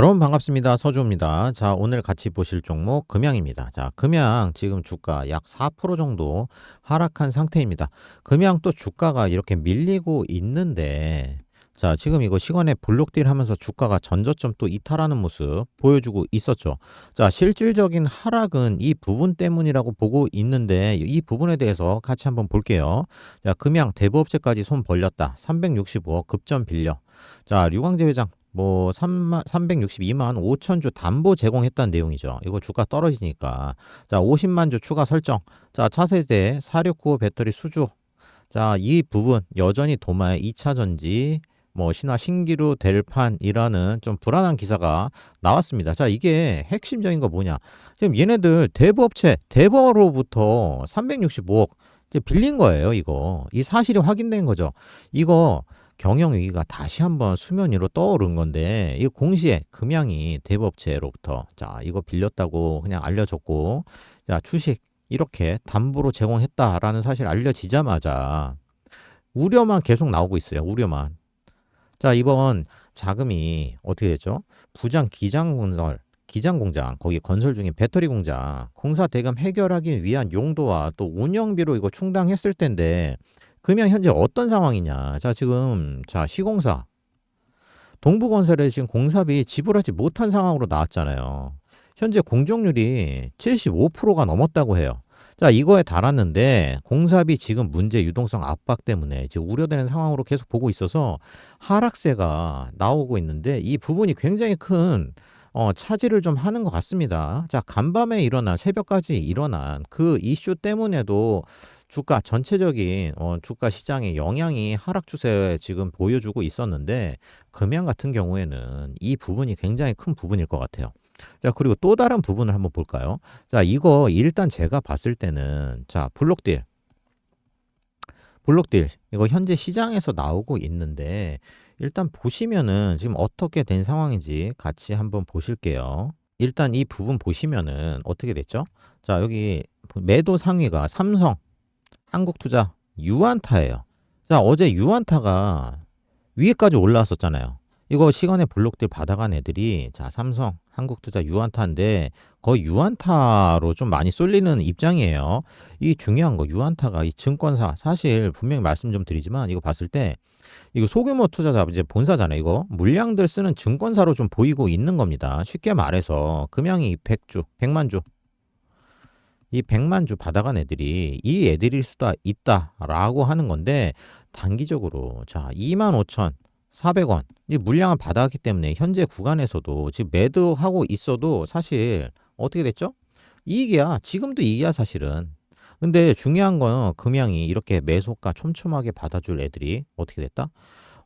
여러분 반갑습니다. 서주입니다. 자, 오늘 같이 보실 종목 금양입니다. 자, 금양 지금 주가 약 4% 정도 하락한 상태입니다. 금양 또 주가가 이렇게 밀리고 있는데 자, 지금 이거 시간에 블록딜 하면서 주가가 전저점 또 이탈하는 모습 보여주고 있었죠. 자, 실질적인 하락은 이 부분 때문이라고 보고 있는데 이 부분에 대해서 같이 한번 볼게요. 자, 금양 대부업체까지 손 벌렸다. 365억 급전 빌려. 자, 류광재 회장 뭐 3만 362만 5천 주 담보 제공했다는 내용이죠. 이거 주가 떨어지니까 자 50만 주 추가 설정. 자 차세대 4695 배터리 수주. 자 이 부분 여전히 도마의 2차 전지 뭐 신화 신기루 델판이라는 좀 불안한 기사가 나왔습니다. 자 이게 핵심적인 거 뭐냐? 지금 얘네들 대부업체 대버로부터 365억 이제 빌린 거예요. 이거 이 사실이 확인된 거죠. 이거 경영 위기가 다시 한번 수면 위로 떠오른 건데 이 공시에 금양이 대법체로부터 자 이거 빌렸다고 그냥 알려졌고 자 주식 이렇게 담보로 제공했다라는 사실 알려지자마자 우려만 계속 나오고 있어요 우려만. 자 이번 자금이 어떻게 됐죠? 부장 기장 건설 기장 공장 거기 건설 중인 배터리 공장 공사 대금 해결하기 위한 용도와 또 운영비로 이거 충당했을 텐데 금양 현재 어떤 상황이냐. 자, 지금, 자, 시공사. 동부건설에 지금 공사비 지불하지 못한 상황으로 나왔잖아요. 현재 공정률이 75%가 넘었다고 해요. 자, 이거에 달았는데 공사비 지금 문제 유동성 압박 때문에 지금 우려되는 상황으로 계속 보고 있어서 하락세가 나오고 있는데 이 부분이 굉장히 큰 어, 차지를 좀 하는 것 같습니다. 자, 간밤에 일어난 새벽까지 일어난 그 이슈 때문에도 주가 전체적인 어, 주가 시장의 영향이 하락 추세에 지금 보여주고 있었는데 금양 같은 경우에는 이 부분이 굉장히 큰 부분일 것 같아요. 자, 그리고 또 다른 부분을 한번 볼까요? 자, 이거 일단 제가 봤을 때는 자, 블록딜. 블록딜. 이거 현재 시장에서 나오고 있는데 일단 보시면은 지금 어떻게 된 상황인지 같이 한번 보실게요. 일단 이 부분 보시면은 어떻게 됐죠? 자, 여기 매도 상위가 삼성 한국투자 유안타예요. 자, 어제 유안타가 위에까지 올라왔었잖아요. 이거 시간에 블록들 받아간 애들이 자, 삼성, 한국투자 유안타인데 거의 유안타로 좀 많이 쏠리는 입장이에요. 이 중요한 거 유안타가 이 증권사 사실 분명히 말씀 좀 드리지만 이거 봤을 때 이거 소규모 투자자 이제 본사잖아요. 이거 물량들 쓰는 증권사로 좀 보이고 있는 겁니다. 쉽게 말해서 금양이 100주, 100만 주 이 100만 주 받아간 애들이 이 애들일 수도 있다라고 하는 건데 단기적으로 자 25,400원 이 물량을 받아왔기 때문에 현재 구간에서도 지금 매도하고 있어도 사실 어떻게 됐죠? 이익이야. 지금도 이익이야 사실은. 근데 중요한 건 금양이 이렇게 매수가 촘촘하게 받아줄 애들이 어떻게 됐다?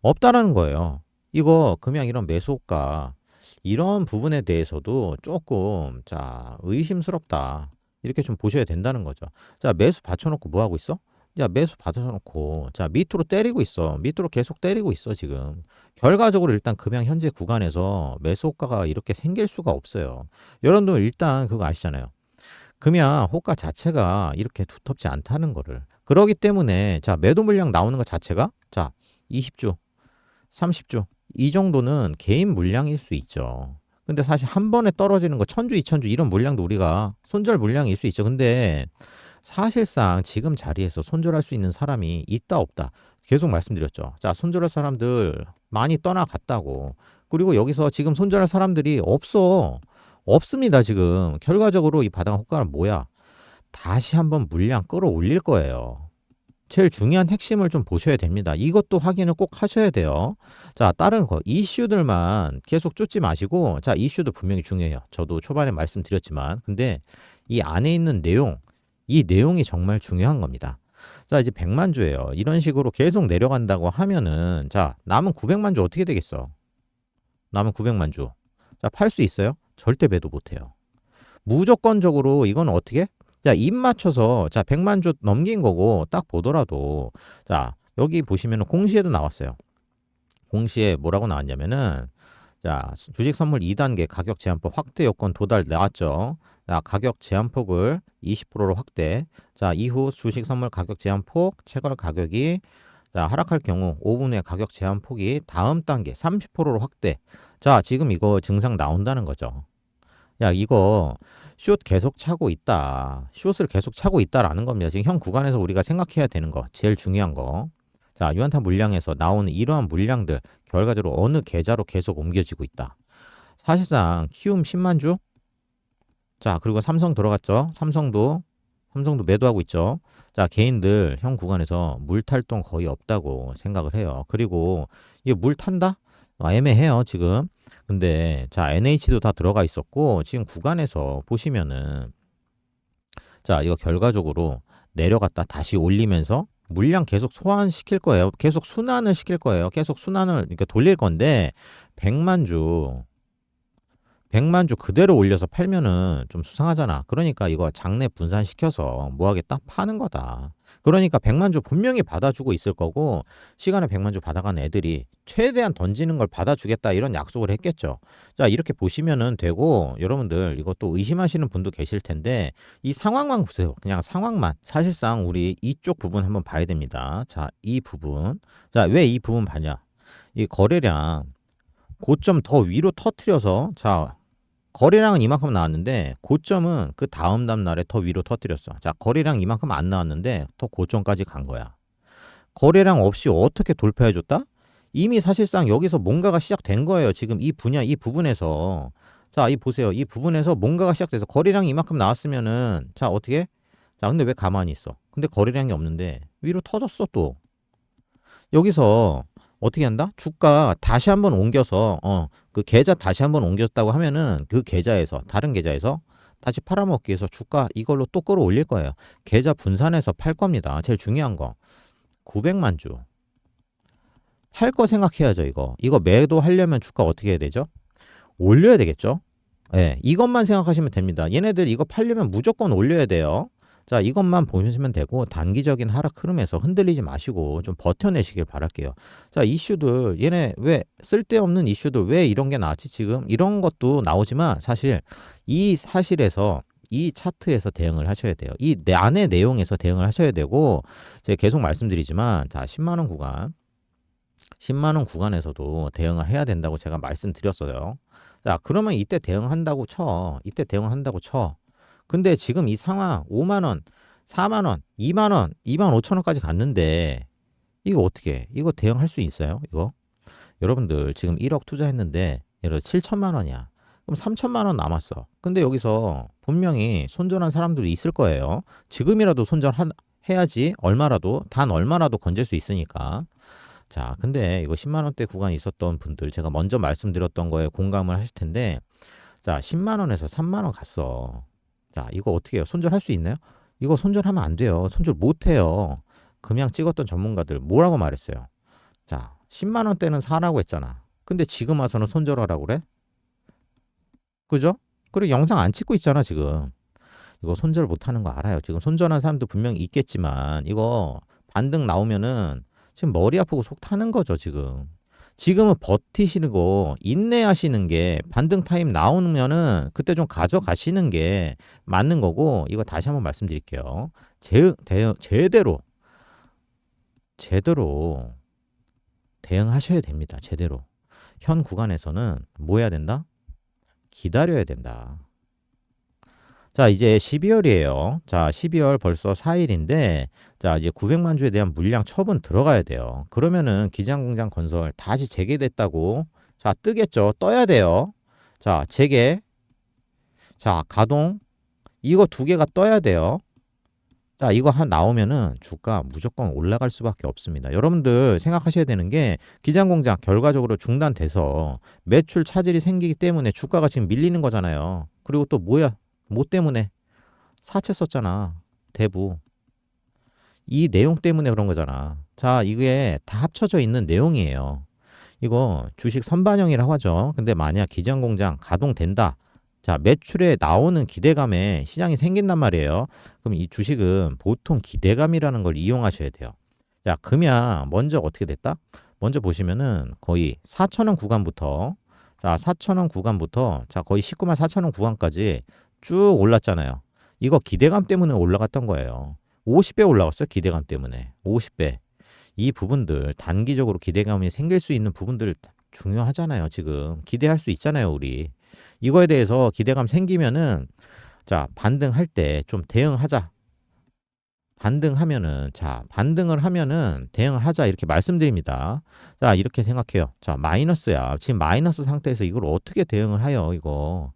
없다라는 거예요. 이거 금양 이런 매수가 이런 부분에 대해서도 조금 자 의심스럽다. 이렇게 좀 보셔야 된다는 거죠. 자, 매수 받쳐놓고 뭐 하고 있어? 야, 매수 받아놓고, 자, 밑으로 때리고 있어. 밑으로 계속 때리고 있어, 지금. 결과적으로 일단 금양 현재 구간에서 매수 호가가 이렇게 생길 수가 없어요. 여러분들 일단 그거 아시잖아요. 금양 호가 자체가 이렇게 두텁지 않다는 거를. 그러기 때문에, 자, 매도 물량 나오는 것 자체가, 자, 20주, 30주, 이 정도는 개인 물량일 수 있죠. 근데 사실 한 번에 떨어지는 거 천주, 이천주 이런 물량도 우리가 손절 물량일 수 있죠. 근데 사실상 지금 자리에서 손절할 수 있는 사람이 있다 없다 계속 말씀드렸죠. 자, 손절할 사람들 많이 떠나갔다고. 그리고 여기서 지금 손절할 사람들이 없어. 없습니다, 지금. 결과적으로 이 바닥 효과는 뭐야? 다시 한번 물량 끌어올릴 거예요. 제일 중요한 핵심을 좀 보셔야 됩니다. 이것도 확인을 꼭 하셔야 돼요. 자, 다른 거 이슈들만 계속 쫓지 마시고 자, 이슈도 분명히 중요해요. 저도 초반에 말씀드렸지만 근데 이 안에 있는 내용 이 내용이 정말 중요한 겁니다. 자, 이제 100만 주예요. 이런 식으로 계속 내려간다고 하면은 자, 남은 900만 주 어떻게 되겠어? 남은 900만 주. 자, 팔 수 있어요? 절대 배도 못 해요. 무조건적으로 이건 어떻게? 자, 입 맞춰서 자, 100만 주 넘긴 거고 딱 보더라도 자, 여기 보시면은 공시에도 나왔어요. 공시에 뭐라고 나왔냐면은 자, 주식 선물 2단계 가격 제한폭 확대 요건 도달 나왔죠. 자, 가격 제한폭을 20%로 확대. 자, 이후 주식 선물 가격 제한폭 체결 가격이 자, 하락할 경우 5분 후에 가격 제한 폭이 다음 단계 30%로 확대. 자, 지금 이거 증상 나온다는 거죠. 야, 이거 숏 계속 차고 있다. 숏을 계속 차고 있다라는 겁니다. 지금 현 구간에서 우리가 생각해야 되는 거, 제일 중요한 거. 자, 유한타 물량에서 나오는 이러한 물량들 결과적으로 어느 계좌로 계속 옮겨지고 있다. 사실상 키움 10만 주. 자, 그리고 삼성 들어갔죠. 삼성도 삼성도 매도하고 있죠. 자, 개인들 현 구간에서 물 탈동 거의 없다고 생각을 해요. 그리고 이게 물 탄다? 아, 애매해요, 지금. 근데 자, NH도 다 들어가 있었고 지금 구간에서 보시면은 자, 이거 결과적으로 내려갔다 다시 올리면서 물량 계속 소환시킬 거예요. 계속 순환을 시킬 거예요. 계속 순환을 그러니까 돌릴 건데 100만 주 100만 주 그대로 올려서 팔면은 좀 수상하잖아. 그러니까 이거 장내 분산시켜서 뭐 하겠다? 파는 거다. 그러니까 100만 주 분명히 받아주고 있을 거고 시간에 100만 주 받아간 애들이 최대한 던지는 걸 받아주겠다 이런 약속을 했겠죠. 자 이렇게 보시면은 되고 여러분들 이것도 의심하시는 분도 계실 텐데 이 상황만 보세요. 그냥 상황만 사실상 우리 이쪽 부분 한번 봐야 됩니다. 자 이 부분 자 왜 이 부분 봐냐? 이 거래량 고점 더 위로 터트려서 자 거래량은 이만큼 나왔는데 고점은 그 다음 다음 날에 더 위로 터뜨렸어. 자, 거래량 이만큼 안 나왔는데 더 고점까지 간 거야. 거래량 없이 어떻게 돌파해 줬다? 이미 사실상 여기서 뭔가가 시작된 거예요. 지금 이 분야 이 부분에서 자, 이 보세요. 이 부분에서 뭔가가 시작돼서 거래량이 이만큼 나왔으면은 자, 어떻게? 자, 근데 왜 가만히 있어? 근데 거래량이 없는데 위로 터졌어 또. 여기서 어떻게 한다? 주가 다시 한번 옮겨서 어, 그 계좌 다시 한번 옮겼다고 하면은 그 계좌에서 다른 계좌에서 다시 팔아먹기 위해서 주가 이걸로 또 끌어올릴 거예요. 계좌 분산해서 팔 겁니다. 제일 중요한 거. 900만 주. 팔 거 생각해야죠, 이거. 이거 매도하려면 주가 어떻게 해야 되죠? 올려야 되겠죠? 예, 네, 이것만 생각하시면 됩니다. 얘네들 이거 팔려면 무조건 올려야 돼요. 자, 이것만 보시면 되고 단기적인 하락 흐름에서 흔들리지 마시고 좀 버텨내시길 바랄게요. 자, 이슈들 얘네 왜 쓸데없는 이슈들 왜 이런 게 나왔지 지금 이런 것도 나오지만 사실 이 사실에서 이 차트에서 대응을 하셔야 돼요. 이 안의 내용에서 대응을 하셔야 되고 제가 계속 말씀드리지만 자, 10만 원 구간 10만 원 구간에서도 대응을 해야 된다고 제가 말씀드렸어요. 자, 그러면 이때 대응한다고 쳐. 이때 대응한다고 쳐. 근데 지금 이 상황 5만 원, 4만 원, 2만 원, 2만 5천 원까지 갔는데 이거 어떻게? 이거 대응할 수 있어요? 이거? 여러분들 지금 1억 투자했는데 예를 들어 7천만 원이야. 그럼 3천만 원 남았어. 근데 여기서 분명히 손절한 사람들이 있을 거예요. 지금이라도 손절해야지 얼마라도 단 얼마라도 건질 수 있으니까. 자, 근데 이거 10만 원대 구간이 있었던 분들 제가 먼저 말씀드렸던 거에 공감을 하실 텐데 자, 10만 원에서 3만 원 갔어. 자, 이거 어떻게 해요? 손절할 수 있나요? 이거 손절하면 안 돼요. 손절 못 해요. 금양 찍었던 전문가들 뭐라고 말했어요? 자, 10만 원대는 사라고 했잖아. 근데 지금 와서는 손절하라고 그래? 그죠? 그리고 영상 안 찍고 있잖아, 지금. 이거 손절 못 하는 거 알아요. 지금 손절한 사람도 분명히 있겠지만 이거 반등 나오면은 지금 머리 아프고 속 타는 거죠, 지금. 지금은 버티시는 거 인내하시는 게 반등 타임 나오면은 그때 좀 가져가시는 게 맞는 거고 이거 다시 한번 말씀드릴게요. 제, 대, 제대로 제대로 대응하셔야 됩니다. 제대로. 현 구간에서는 뭐 해야 된다? 기다려야 된다. 자, 이제 12월이에요. 자, 12월 벌써 4일인데, 자, 이제 900만 주에 대한 물량 처분 들어가야 돼요. 그러면은 기장공장 건설 다시 재개됐다고, 자, 뜨겠죠. 떠야 돼요. 자, 재개. 자, 가동. 이거 두 개가 떠야 돼요. 자, 이거 한 나오면은 주가 무조건 올라갈 수밖에 없습니다. 여러분들 생각하셔야 되는 게 기장 공장 결과적으로 중단돼서 매출 차질이 생기기 때문에 주가가 지금 밀리는 거잖아요. 그리고 또 뭐야? 뭐 때문에? 사채 썼잖아. 대부. 이 내용 때문에 그런 거잖아. 자, 이게 다 합쳐져 있는 내용이에요. 이거 주식 선반영이라고 하죠. 근데 만약 기장공장 가동된다. 자, 매출에 나오는 기대감에 시장이 생긴단 말이에요. 그럼 이 주식은 보통 기대감이라는 걸 이용하셔야 돼요. 자, 금양 먼저 어떻게 됐다? 먼저 보시면은 거의 4천원 구간부터 자, 4천원 구간부터 자, 거의 19만 4천원 구간까지 쭉 올랐잖아요. 이거 기대감 때문에 올라갔던 거예요. 50배 올라갔어요. 기대감 때문에. 50배. 이 부분들 단기적으로 기대감이 생길 수 있는 부분들 중요하잖아요. 지금 기대할 수 있잖아요, 우리. 이거에 대해서 기대감 생기면은 자, 반등할 때 좀 대응하자. 반등하면은 자, 반등을 하면은 대응을 하자 이렇게 말씀드립니다. 자, 이렇게 생각해요. 자, 마이너스야. 지금 마이너스 상태에서 이걸 어떻게 대응을 하여 이거.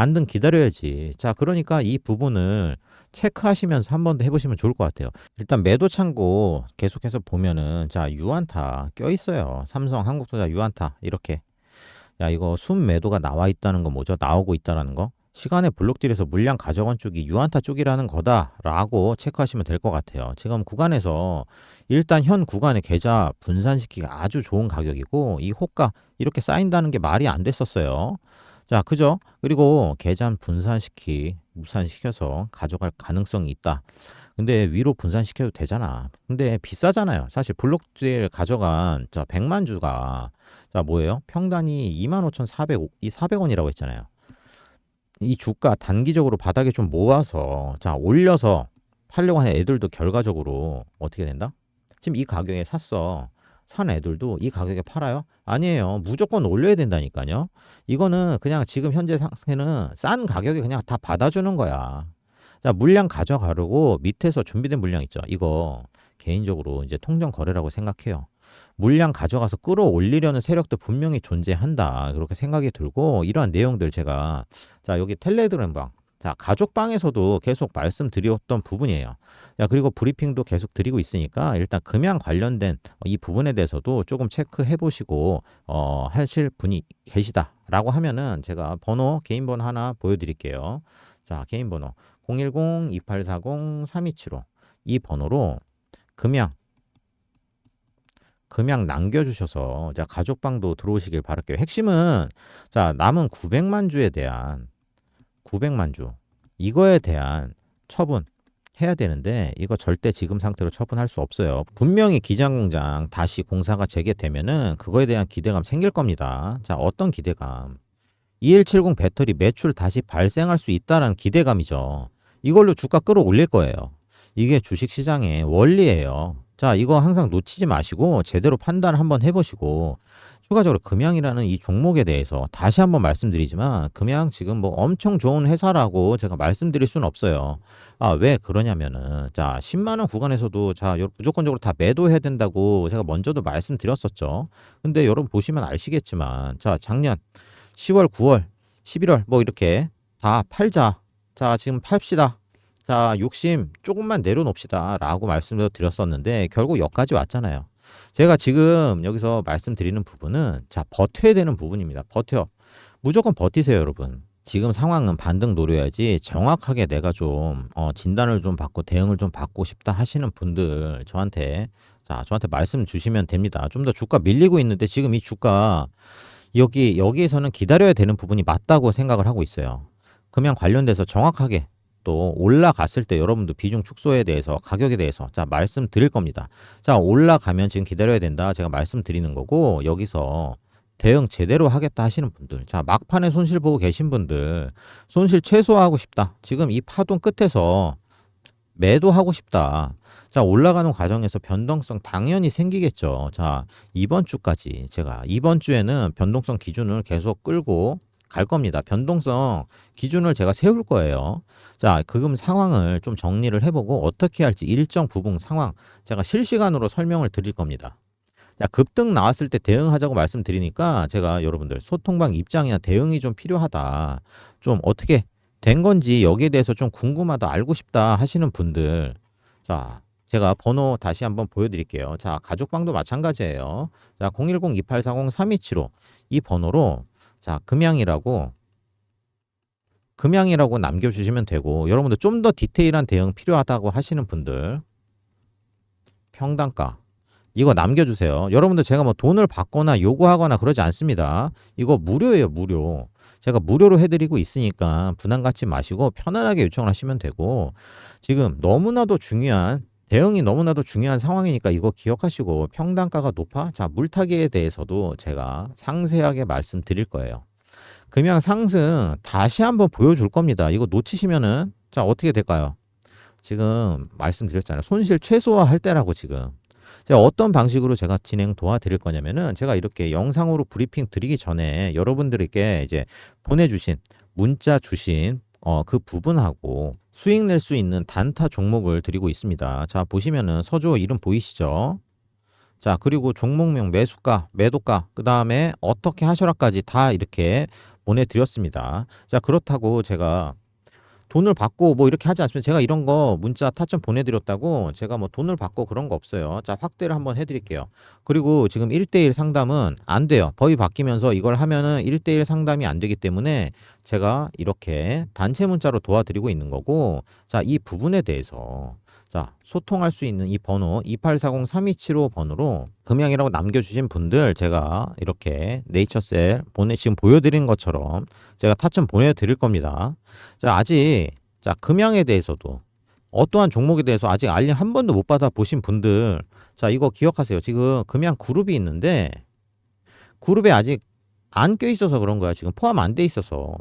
반등 기다려야지. 자, 그러니까 이 부분을 체크하시면서 한 번 더 해보시면 좋을 것 같아요. 일단 매도 창고 계속해서 보면은 자 유안타 껴 있어요. 삼성, 한국투자 유안타 이렇게. 야 이거 순 매도가 나와 있다는 거 뭐죠? 나오고 있다라는 거. 시간의 블록딜에서 물량 가져간 쪽이 유안타 쪽이라는 거다라고 체크하시면 될 것 같아요. 지금 구간에서 일단 현 구간의 계좌 분산시키기가 아주 좋은 가격이고 이 호가 이렇게 쌓인다는 게 말이 안 됐었어요. 자, 그죠? 그리고 계좌 분산시키, 무산시켜서 가져갈 가능성이 있다. 근데 위로 분산시켜도 되잖아. 근데 비싸잖아요. 사실 블록딜 가져간 자 100만 주가 자 뭐예요? 평단이 25,400이 400원이라고 했잖아요. 이 주가 단기적으로 바닥에 좀 모아서 자 올려서 팔려고 하는 애들도 결과적으로 어떻게 된다? 지금 이 가격에 샀어. 산 애들도 이 가격에 팔아요? 아니에요. 무조건 올려야 된다니까요. 이거는 그냥 지금 현재 상태는 싼 가격에 그냥 다 받아주는 거야. 자, 물량 가져가려고 밑에서 준비된 물량 있죠. 이거 개인적으로 이제 통정 거래라고 생각해요. 물량 가져가서 끌어올리려는 세력도 분명히 존재한다. 그렇게 생각이 들고 이러한 내용들 제가 자, 여기 텔레그램방 자, 가족방에서도 계속 말씀드렸던 부분이에요. 자, 그리고 브리핑도 계속 드리고 있으니까 일단 금양 관련된 이 부분에 대해서도 조금 체크해 보시고 어, 하실 분이 계시다라고 하면은 제가 번호 개인 번호 하나 보여 드릴게요. 자, 개인 번호 010-2840-3275. 이 번호로 금양 금양 남겨주셔서 자 가족방도 들어오시길 바랄게요. 핵심은 자 남은 900만 주에 대한 900만 주 이거에 대한 처분 해야 되는데 이거 절대 지금 상태로 처분할 수 없어요. 분명히 기장공장 다시 공사가 재개되면은 그거에 대한 기대감 생길 겁니다. 자 어떤 기대감? 2170 배터리 매출 다시 발생할 수 있다라는 기대감이죠. 이걸로 주가 끌어올릴 거예요. 이게 주식 시장의 원리예요. 자, 이거 항상 놓치지 마시고 제대로 판단을 한번 해보시고 추가적으로 금양이라는 이 종목에 대해서 다시 한번 말씀드리지만 금양 지금 뭐 엄청 좋은 회사라고 제가 말씀드릴 수는 없어요. 아, 왜 그러냐면은 자, 10만 원 구간에서도 자, 요- 무조건적으로 다 매도해야 된다고 제가 먼저도 말씀드렸었죠. 근데 여러분 보시면 아시겠지만 자, 작년 10월, 9월, 11월 뭐 이렇게 다 팔자. 자, 지금 팝시다. 자, 욕심 조금만 내려놓읍시다. 라고 말씀을 드렸었는데, 결국 여기까지 왔잖아요. 제가 지금 여기서 말씀드리는 부분은, 자, 버텨야 되는 부분입니다. 버텨. 무조건 버티세요, 여러분. 지금 상황은 반등 노려야지 정확하게 내가 좀, 어, 진단을 좀 받고 대응을 좀 받고 싶다 하시는 분들, 저한테, 자, 저한테 말씀 주시면 됩니다. 좀 더 주가 밀리고 있는데, 지금 이 주가, 여기, 여기에서는 기다려야 되는 부분이 맞다고 생각을 하고 있어요. 금양 관련돼서 정확하게 또 올라갔을 때 여러분도 비중 축소에 대해서 가격에 대해서 자 말씀드릴 겁니다. 자 올라가면 지금 기다려야 된다. 제가 말씀드리는 거고 여기서 대응 제대로 하겠다 하시는 분들 자 막판에 손실 보고 계신 분들 손실 최소화하고 싶다. 지금 이 파동 끝에서 매도하고 싶다. 자 올라가는 과정에서 변동성 당연히 생기겠죠. 자 이번 주까지 제가 이번 주에는 변동성 기준을 계속 끌고 갈 겁니다. 변동성 기준을 제가 세울 거예요. 자, 그금 상황을 좀 정리를 해보고 어떻게 할지 일정 부분 상황 제가 실시간으로 설명을 드릴 겁니다. 자, 급등 나왔을 때 대응하자고 말씀드리니까 제가 여러분들 소통방 입장이나 대응이 좀 필요하다. 좀 어떻게 된 건지 여기에 대해서 좀 궁금하다, 알고 싶다 하시는 분들. 자, 제가 번호 다시 한번 보여드릴게요. 자, 가족방도 마찬가지예요. 자, 010-2840-3275. 이 번호로 자, 금양이라고 금양이라고 남겨주시면 되고 여러분들 좀 더 디테일한 대응 필요하다고 하시는 분들 평단가 이거 남겨주세요. 여러분들 제가 뭐 돈을 받거나 요구하거나 그러지 않습니다. 이거 무료예요, 무료. 제가 무료로 해드리고 있으니까 부담 갖지 마시고 편안하게 요청을 하시면 되고 지금 너무나도 중요한 대응이 너무나도 중요한 상황이니까 이거 기억하시고 평단가가 높아? 자, 물타기에 대해서도 제가 상세하게 말씀드릴 거예요. 금양 상승 다시 한번 보여줄 겁니다. 이거 놓치시면은 자, 어떻게 될까요? 지금 말씀드렸잖아요. 손실 최소화 할 때라고 지금. 제가 어떤 방식으로 제가 진행 도와드릴 거냐면은 제가 이렇게 영상으로 브리핑 드리기 전에 여러분들에게 이제 보내주신 문자 주신 어, 그 부분하고 수익 낼 수 있는 단타 종목을 드리고 있습니다. 자, 보시면은 서조 이름 보이시죠? 자, 그리고 종목명 매수가, 매도가, 그 다음에 어떻게 하셔라까지 다 이렇게 보내드렸습니다. 자, 그렇다고 제가 돈을 받고 뭐 이렇게 하지 않습니다. 제가 이런 거 문자 타점 보내드렸다고 제가 뭐 돈을 받고 그런 거 없어요. 자, 확대를 한번 해드릴게요. 그리고 지금 1대1 상담은 안 돼요. 법이 바뀌면서 이걸 하면은 1대1 상담이 안 되기 때문에 제가 이렇게 단체 문자로 도와드리고 있는 거고, 자, 이 부분에 대해서 자, 소통할 수 있는 이 번호 2840-3275 번호로 금양이라고 남겨주신 분들 제가 이렇게 네이처셀 보내 지금 보여드린 것처럼 제가 타점 보내드릴 겁니다. 자, 아직 자 금양에 대해서도 어떠한 종목에 대해서 아직 알림 한 번도 못 받아 보신 분들 자 이거 기억하세요. 지금 금양 그룹이 있는데 그룹에 아직 안 껴 있어서 그런 거야. 지금 포함 안 돼 있어서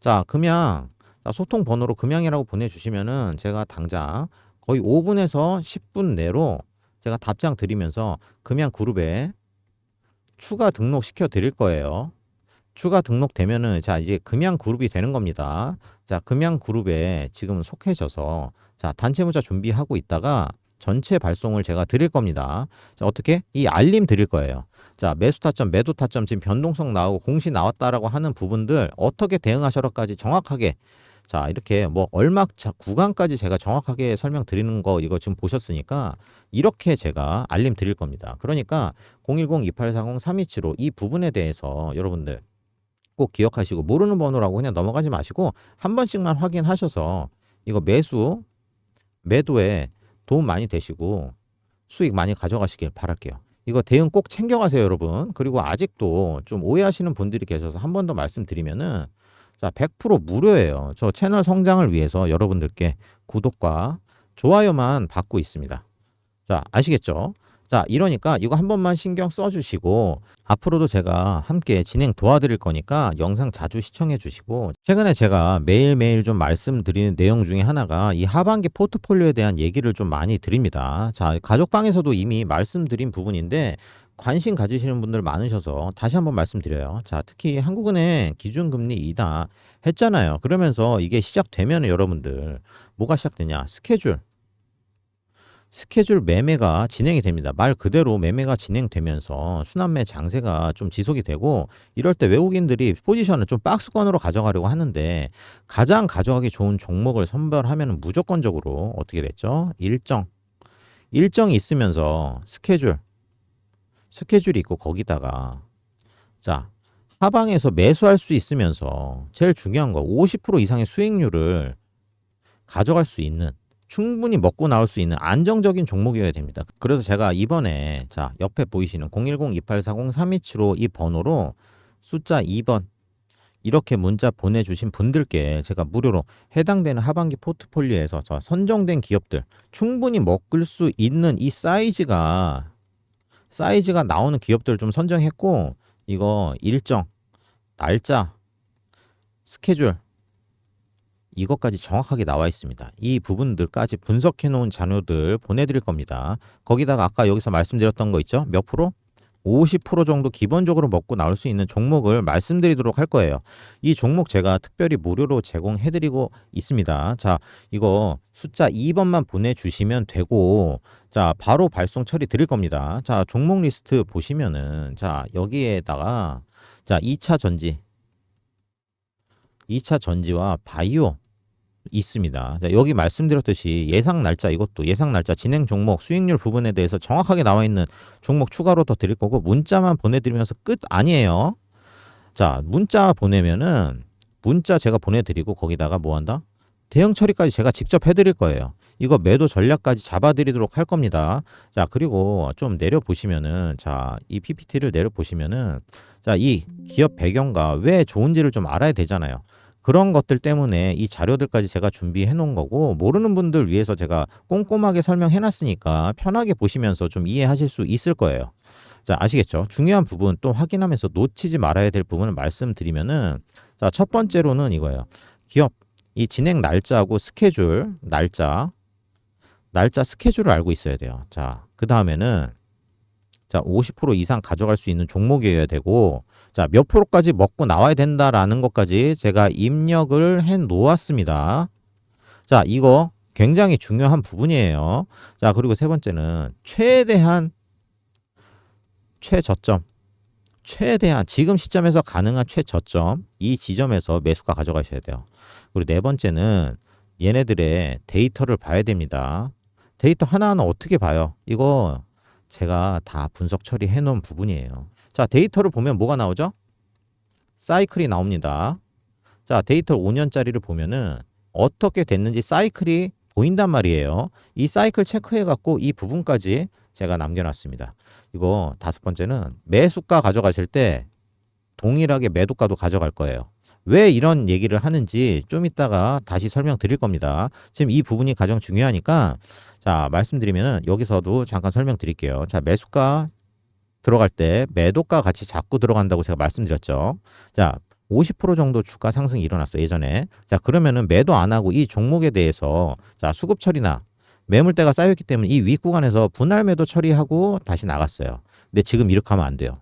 자 금양 자, 소통 번호로 금양이라고 보내주시면은 제가 당장 거의 5분에서 10분 내로 제가 답장 드리면서 금양 그룹에 추가 등록 시켜 드릴 거예요. 추가 등록되면은 자 이제 금양 그룹이 되는 겁니다. 자 금양 그룹에 지금 속해져서 자 단체 문자 준비하고 있다가 전체 발송을 제가 드릴 겁니다. 자 어떻게 이 알림 드릴 거예요. 자 매수 타점, 매도 타점 지금 변동성 나오고 공시 나왔다라고 하는 부분들 어떻게 대응하셔라까지 정확하게 자 이렇게 뭐 얼마 차 구간까지 제가 정확하게 설명드리는 거 이거 지금 보셨으니까 이렇게 제가 알림 드릴 겁니다. 그러니까 010-2840-3275 이 부분에 대해서 여러분들 꼭 기억하시고 모르는 번호라고 그냥 넘어가지 마시고 한 번씩만 확인하셔서 이거 매수 매도에 도움 많이 되시고 수익 많이 가져가시길 바랄게요. 이거 대응 꼭 챙겨가세요, 여러분. 그리고 아직도 좀 오해하시는 분들이 계셔서 한 번 더 말씀드리면은 자, 100% 무료예요. 저 채널 성장을 위해서 여러분들께 구독과 좋아요만 받고 있습니다. 자, 아시겠죠? 자, 이러니까 이거 한 번만 신경 써주시고 앞으로도 제가 함께 진행 도와드릴 거니까 영상 자주 시청해 주시고 최근에 제가 매일매일 좀 말씀드리는 내용 중에 하나가 이 하반기 포트폴리오에 대한 얘기를 좀 많이 드립니다. 자, 가족방에서도 이미 말씀드린 부분인데 관심 가지시는 분들 많으셔서 다시 한번 말씀드려요. 자, 특히 한국은행 기준금리 이다 했잖아요. 그러면서 이게 시작되면 여러분들 뭐가 시작되냐? 스케줄. 스케줄 매매가 진행이 됩니다. 말 그대로 매매가 진행되면서 순환매 장세가 좀 지속이 되고 이럴 때 외국인들이 포지션을 좀 박스권으로 가져가려고 하는데 가장 가져가기 좋은 종목을 선별하면 무조건적으로 어떻게 됐죠? 일정. 일정이 있으면서 스케줄. 스케줄이 있고 거기다가 자 하방에서 매수할 수 있으면서 제일 중요한 거 50% 이상의 수익률을 가져갈 수 있는 충분히 먹고 나올 수 있는 안정적인 종목이어야 됩니다. 그래서 제가 이번에 자 옆에 보이시는 010-2840-3275이 번호로 숫자 2번 이렇게 문자 보내주신 분들께 제가 무료로 해당되는 하반기 포트폴리오에서 저 선정된 기업들 충분히 먹을 수 있는 이 사이즈가 사이즈가 나오는 기업들을 좀 선정했고 이거 일정, 날짜, 스케줄 이것까지 정확하게 나와 있습니다. 이 부분들까지 분석해 놓은 자료들 보내드릴 겁니다. 거기다가 아까 여기서 말씀드렸던 거 있죠? 몇 프로? 50% 정도 기본적으로 먹고 나올 수 있는 종목을 말씀드리도록 할 거예요. 이 종목 제가 특별히 무료로 제공해드리고 있습니다. 자, 이거 숫자 2번만 보내주시면 되고, 자, 바로 발송 처리 드릴 겁니다. 자, 종목 리스트 보시면은, 자, 여기에다가, 자, 2차 전지, 2차 전지와 바이오, 있습니다. 자, 여기 말씀드렸듯이 예상 날짜 이것도 예상 날짜 진행 종목 수익률 부분에 대해서 정확하게 나와 있는 종목 추가로 더 드릴 거고 문자만 보내드리면서 끝 아니에요. 자 문자 보내면은 문자 제가 보내드리고 거기다가 뭐 한다? 대응 처리까지 제가 직접 해드릴 거예요. 이거 매도 전략까지 잡아드리도록 할 겁니다. 자 그리고 좀 내려 보시면은 자 이 PPT를 내려 보시면은 자 이 기업 배경과 왜 좋은지를 좀 알아야 되잖아요. 그런 것들 때문에 이 자료들까지 제가 준비해 놓은 거고 모르는 분들 위해서 제가 꼼꼼하게 설명해 놨으니까 편하게 보시면서 좀 이해하실 수 있을 거예요. 자, 아시겠죠? 중요한 부분 또 확인하면서 놓치지 말아야 될 부분을 말씀드리면은 자, 첫 번째로는 이거예요. 기업 이 진행 날짜하고 스케줄, 날짜 날짜 스케줄을 알고 있어야 돼요. 자, 그다음에는 자, 50% 이상 가져갈 수 있는 종목이어야 되고 자, 몇 프로까지 먹고 나와야 된다라는 것까지 제가 입력을 해 놓았습니다. 자, 이거 굉장히 중요한 부분이에요. 자, 그리고 세 번째는 최대한 최저점 최대한 지금 시점에서 가능한 최저점 이 지점에서 매수가 가져가셔야 돼요. 그리고 네 번째는 얘네들의 데이터를 봐야 됩니다. 데이터 하나하나 어떻게 봐요? 이거 제가 다 분석 처리해 놓은 부분이에요. 자, 데이터를 보면 뭐가 나오죠? 사이클이 나옵니다. 자, 데이터 5년짜리를 보면은 어떻게 됐는지 사이클이 보인단 말이에요. 이 사이클 체크해 갖고 이 부분까지 제가 남겨놨습니다. 이거 다섯 번째는 매수가 가져가실 때 동일하게 매도가도 가져갈 거예요. 왜 이런 얘기를 하는지 좀 이따가 다시 설명드릴 겁니다. 지금 이 부분이 가장 중요하니까 자 말씀드리면은 여기서도 잠깐 설명드릴게요. 자 매수가 들어갈 때 매도가 같이 잡고 들어간다고 제가 말씀드렸죠. 자, 50% 정도 주가 상승이 일어났어요, 예전에. 자, 그러면은 매도 안 하고 이 종목에 대해서 자, 수급 처리나 매물대가 쌓였기 때문에 이 윗 구간에서 분할 매도 처리하고 다시 나갔어요. 근데 지금 이렇게 하면 안 돼요.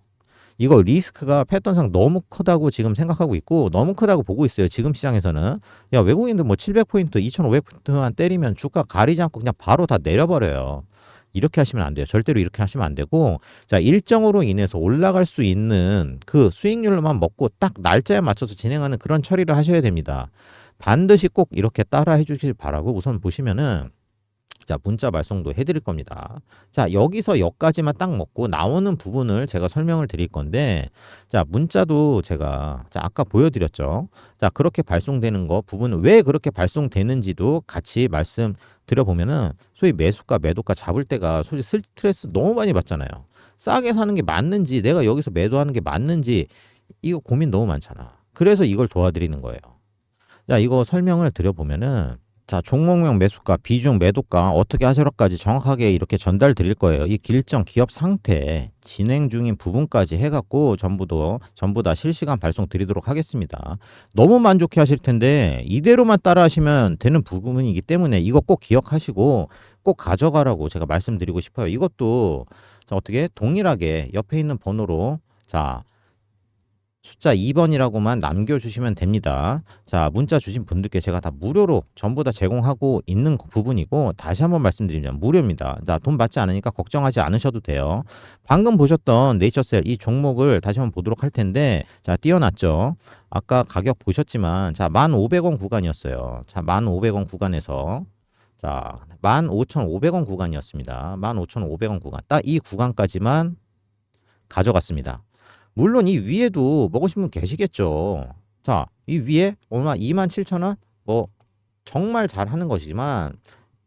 이거 리스크가 패턴상 너무 크다고 지금 생각하고 있고 너무 크다고 보고 있어요. 지금 시장에서는. 야, 외국인들 뭐 700포인트, 2500포인트만 때리면 주가 가리지 않고 그냥 바로 다 내려버려요. 이렇게 하시면 안 돼요. 절대로 이렇게 하시면 안 되고, 자, 일정으로 인해서 올라갈 수 있는 그 수익률만 먹고 딱 날짜에 맞춰서 진행하는 그런 처리를 하셔야 됩니다. 반드시 꼭 이렇게 따라 해주길 바라고 우선 보시면은, 자, 문자 발송도 해드릴 겁니다. 자, 여기서 여기까지만 딱 먹고 나오는 부분을 제가 설명을 드릴 건데, 자, 문자도 제가, 자, 아까 보여드렸죠. 자, 그렇게 발송되는 거 부분은 왜 그렇게 발송되는지도 같이 말씀 드려보면은 소위 매수가 매도가 잡을 때가 솔직히 스트레스 너무 많이 받잖아요. 싸게 사는 게 맞는지 내가 여기서 매도하는 게 맞는지 이거 고민 너무 많잖아. 그래서 이걸 도와드리는 거예요. 자, 이거 설명을 드려보면은 자, 종목명 매수가, 비중 매도가 어떻게 하시러까지 정확하게 이렇게 전달 드릴 거예요. 이 길정 기업 상태, 진행 중인 부분까지 해갖고 전부도 전부 다 실시간 발송 드리도록 하겠습니다. 너무 만족해 하실 텐데 이대로만 따라 하시면 되는 부분이기 때문에 이거 꼭 기억하시고 꼭 가져가라고 제가 말씀드리고 싶어요. 이것도 자, 어떻게 동일하게 옆에 있는 번호로 자, 숫자 2번이라고만 남겨주시면 됩니다. 자, 문자 주신 분들께 제가 다 무료로 전부 다 제공하고 있는 부분이고, 다시 한번 말씀드리면 무료입니다. 자, 돈 받지 않으니까 걱정하지 않으셔도 돼요. 방금 보셨던 네이처셀 이 종목을 다시 한번 보도록 할 텐데, 자, 띄어놨죠. 아까 가격 보셨지만, 자, 1,500원 구간이었어요. 자, 1,500원 구간에서, 자, 15,500원 구간이었습니다. 15,500원 구간. 딱 이 구간까지만 가져갔습니다. 물론 이 위에도 먹으신 분 계시겠죠. 자, 이 위에 얼마 27,000원? 뭐 정말 잘하는 것이지만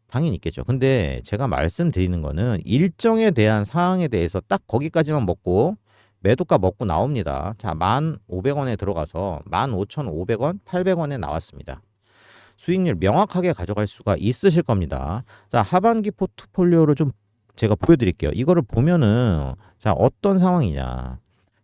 당연히 있겠죠. 근데 제가 말씀드리는 거는 일정에 대한 사항에 대해서 딱 거기까지만 먹고 매도가 먹고 나옵니다. 자, 1,500원에 들어가서 15,500원, 800원에 나왔습니다. 수익률 명확하게 가져갈 수가 있으실 겁니다. 자, 하반기 포트폴리오를 좀 제가 보여드릴게요. 이거를 보면은 자 어떤 상황이냐.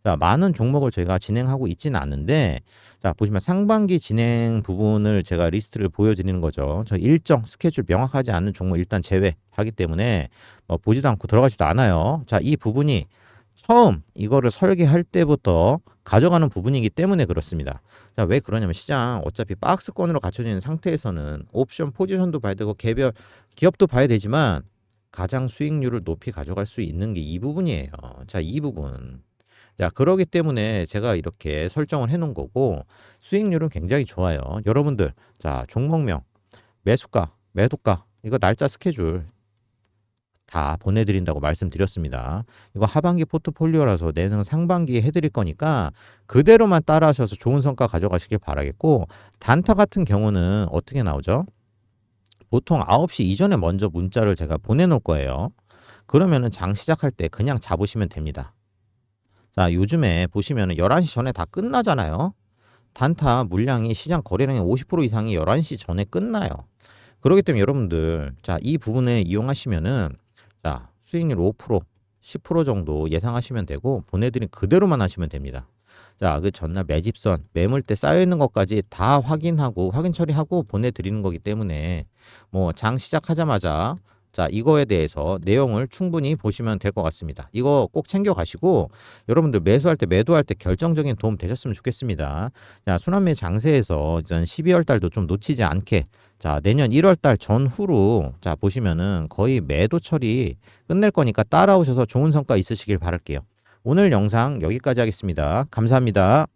자, 많은 종목을 제가 진행하고 있지는 않은데, 자, 보시면 상반기 진행 부분을 제가 리스트를 보여드리는 거죠. 저 일정, 스케줄 명확하지 않은 종목 일단 제외하기 때문에, 뭐 보지도 않고 들어가지도 않아요. 자, 이 부분이 처음 이거를 설계할 때부터 가져가는 부분이기 때문에 그렇습니다. 자, 왜 그러냐면 시장 어차피 박스권으로 있는 상태에서는 옵션 포지션도 봐야 되고 개별 기업도 봐야 되지만 가장 수익률을 높이 가져갈 수 있는 게 이 부분이에요. 자, 이 부분. 자, 그러기 때문에 제가 이렇게 설정을 해 놓은 거고 수익률은 굉장히 좋아요. 여러분들, 자, 종목명, 매수가, 매도가, 이거 날짜 스케줄 다 보내드린다고 말씀드렸습니다. 이거 하반기 포트폴리오라서 내년 상반기에 해드릴 거니까 그대로만 따라하셔서 좋은 성과 가져가시길 바라겠고 단타 같은 경우는 어떻게 나오죠? 보통 9시 이전에 먼저 문자를 제가 보내놓을 거예요. 그러면은 장 시작할 때 그냥 잡으시면 됩니다. 자, 요즘에 보시면 은 11시 전에 다 끝나잖아요. 단타 물량이 시장 거래량의 50% 이상이 11시 전에 끝나요. 그렇기 때문에 여러분들, 자, 이 부분을 이용하시면은, 자, 수익률 5%, 10% 정도 예상하시면 되고, 보내드린 그대로만 하시면 됩니다. 자, 그 전날 매집선, 매물대 쌓여 있는 것까지 다 확인하고, 확인 처리하고 보내 드리는 거기 때문에, 뭐, 장 시작하자마자 자, 이거에 대해서 내용을 충분히 보시면 될 것 같습니다. 이거 꼭 챙겨 가시고 여러분들 매수할 때 매도할 때 결정적인 도움 되셨으면 좋겠습니다. 자, 순환매 장세에서 이제 12월 달도 좀 놓치지 않게 자, 내년 1월 달 전후로 자, 보시면은 거의 매도 처리 끝낼 거니까 따라오셔서 좋은 성과 있으시길 바랄게요. 오늘 영상 여기까지 하겠습니다. 감사합니다.